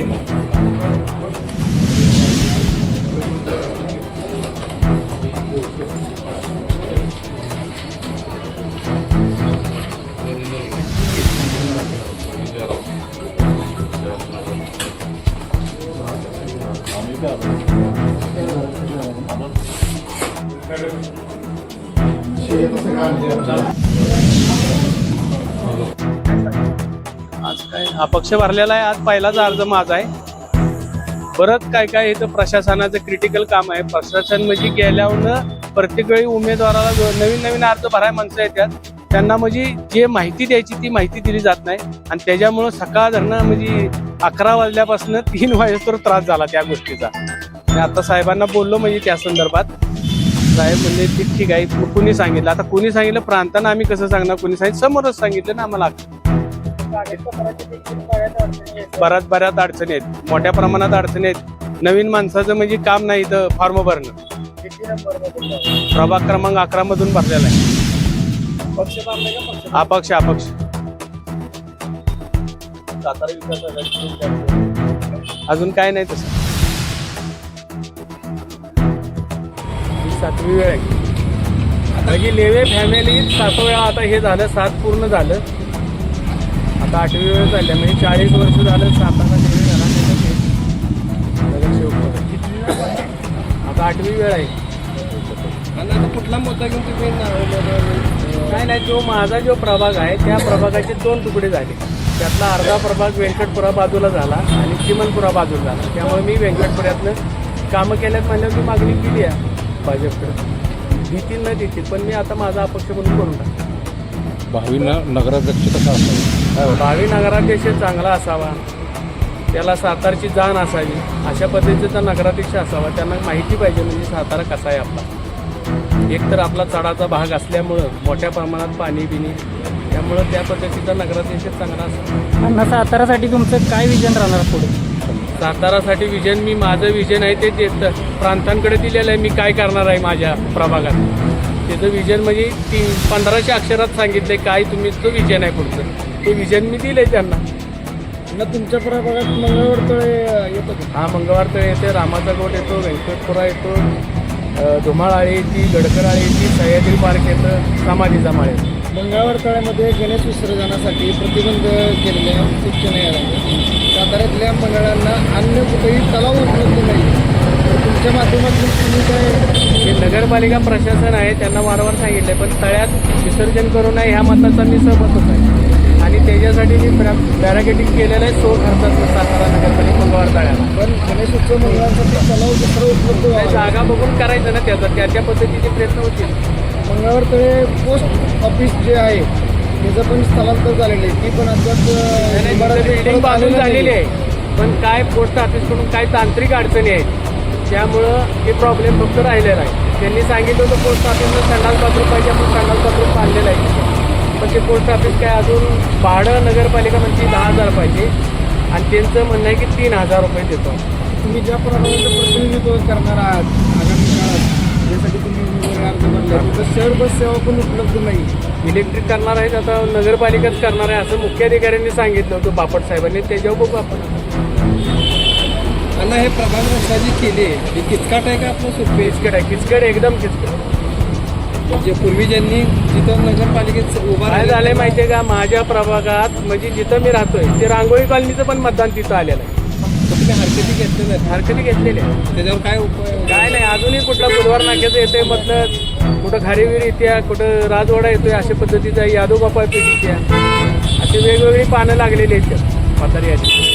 Şey yapasın abi. अपक्ष भरलेला आहे. आज पहिलाच अर्ज माझा आहे. परत काय काय इथं प्रशासनाचं क्रिटिकल काम आहे. प्रशासन म्हणजे गेल्यावर प्रत्येक वेळी उमेदवाराला जो नवीन नवीन अर्ज भराय माणसं येतात. त्यांना म्हणजे जे माहिती द्यायची ती माहिती दिली जात नाही. आणि त्याच्यामुळं सकाळ धरणं म्हणजे अकरा वाजल्यापासून तीन वाजेस्तोवर त्रास झाला त्या गोष्टीचा. मी आता साहेबांना बोललो म्हणजे त्या संदर्भात. साहेब म्हणजे ठीक ठीक आहे मग कुणी सांगितलं? आता कुणी सांगितलं? प्रांतानं आम्ही कसं सांगणार? कुणी सांगितलं? समोरच सांगितलं ना आम्हाला. बऱ्याच बऱ्याच अडचणी आहेत. मोठ्या प्रमाणात अडचणी आहेत. नवीन माणसाचं म्हणजे काम नाही इथं फॉर्म भरणं. प्रभाग क्रमांक अकरा मधून भरलेला आहे. अपक्ष अपक्ष. अजून काय नाही तसं. सातवी वेळ आहे. लेवे फॅमिली सात वेळा आता हे झालं सात पूर्ण झालं. आता आठवी वेळ झाली म्हणजे चाळीस वर्ष झालं सातारा लेवे झाला. आता आठवी वेळ आहे. आणि आता कुठला मुद्दा घेऊन तुम्ही नाही नाही जो माझा जो प्रभाग आहे त्या प्रभागाचे दोन तुकडे झाले. त्यातला अर्धा प्रभाग व्यंकटपुरा बाजूला झाला आणि चिमनपुरा बाजूला झाला. त्यामुळे मी व्यंकटपुऱ्यातनं कामं केल्यात म्हणल्यावर मी मागणी केली आहे भाजपकडे. देतील न देतील पण मी आता माझा अपक्ष म्हणून करून टाकतो. भावी न नगराध्यक्ष कसा असावा. भावी नगराध्यक्ष चांगला असावा. त्याला सातारची जाण असावी. अशा पद्धतीचा नगराध्यक्ष असावा. त्यांना माहिती पाहिजे म्हणजे सातारा कसा आहे आपला. एक तर आपला चढाचा भाग असल्यामुळं मोठ्या प्रमाणात पाणी बिणी त्यामुळं त्या पद्धतीचा नगराध्यक्ष चांगला असावा. अण्णा सातारासाठी तुमचं काय विजन राहणार पुढे? सातारासाठी विजन मी माझं विजन आहे ते देत प्रांतांकडे दिलेलं आहे. मी काय करणार आहे माझ्या प्रभागात? त्याचं विजन म्हणजे तीन पंधराशे अक्षरात सांगितलंय काय तुम्ही तो विजन आहे पुढचं. ते विजन मी दिलंय त्यांना. ना तुमच्या प्रभागात मंगळवार तळे येतो? हा मंगळवार तर येते रामाचा गोट येतो व्यंकटपुरा येतो धुमाळाळी येते गडकराळी येते सह्याद्री पार्क येतं समाधीचा माळ येतो मंगळवार तळ्यामध्ये गणेश विसर्जनासाठी प्रतिबंध केलेले न्यायालयाने साताऱ्यातल्या मंडळांना अन्य कुठेही तलाव उपलब्ध नाही तुमच्या माध्यमातून तुम्ही काय हे नगरपालिका प्रशासन आहे त्यांना वारंवार सांगितले पण तळ्यात विसर्जन करू नये ह्या मताचा मी सहमतच आहे आणि त्याच्यासाठी मी बॅरागेटिंग केलेलं आहे सो खर्चात सातारा नगरपालिका मंगळवार तळ्याला. पण गणेश उत्सव मंडळांसाठी तलाव दुसरा उपलब्ध जागा बघून करायचं ना त्याचं त्या त्या पद्धतीचे प्रयत्न होतील. मंगळवार तळे पोस्ट ऑफिस जे आहे त्याचं पण स्थलांतर झालेलं आहे. ती पण अद्याप बिल्डिंग बांधून झालेली आहे. पण काय पोस्ट ऑफिसकडून काय तांत्रिक अडचणी आहेत त्यामुळं हे प्रॉब्लेम फक्त राहिलेला आहे. त्यांनी सांगितलं होतं पोस्ट ऑफिसला संडास बाथरूम पाहिजे आपण संडास बाथरूम बांधलेलं आहे. पण ते पोस्ट ऑफिस काय अजून भाडं नगरपालिका म्हणते दहा हजार पाहिजे. आणि त्यांचं म्हणणं आहे की तीन हजार रुपये देतो. तुम्ही ज्या प्रमाणाचं प्रतिनिधित्व करणार आहात आगामी काळात ज्यासाठी तुम्ही उमेदवारी अर्ज भरला तिथं शहर बस सेवा पण उपलब्ध नाही. इलेक्ट्रिक करणार आहेत आता नगरपालिकाच करणार आहे असं मुख्याधिकाऱ्यांनी सांगितलं होतं बापट साहेबांनी. त्याच्यावर बघू आपण. त्यांना हे प्रभाग रक्षाजी केली हे किचकाट आहे का आपलं सोपे? किचकट आहे किचकट एकदम किचकट. जे पूर्वी ज्यांनी जिथं नगरपालिकेत उभा काय राहिलं- झालंय माहितीये का? माझ्या प्रभागात म्हणजे जिथं मी राहतोय ते रांगोळी कॉलनीचं पण मतदान तिथं आलेलं आहे. तुम्ही हरकती घेतलेल्या आहेत. हरकती घेतलेली आहे त्याच्यावर काय उपाय काय नाही अजूनही कुठला बुधवार नाक्याचं येते मधलं कुठं खारीवीर येते कुठं राजवाडा येतोय अशा पद्धतीचा यादव बापा येतोय अशी वेगवेगळी पानं लागलेली आहेत म्हातारी याची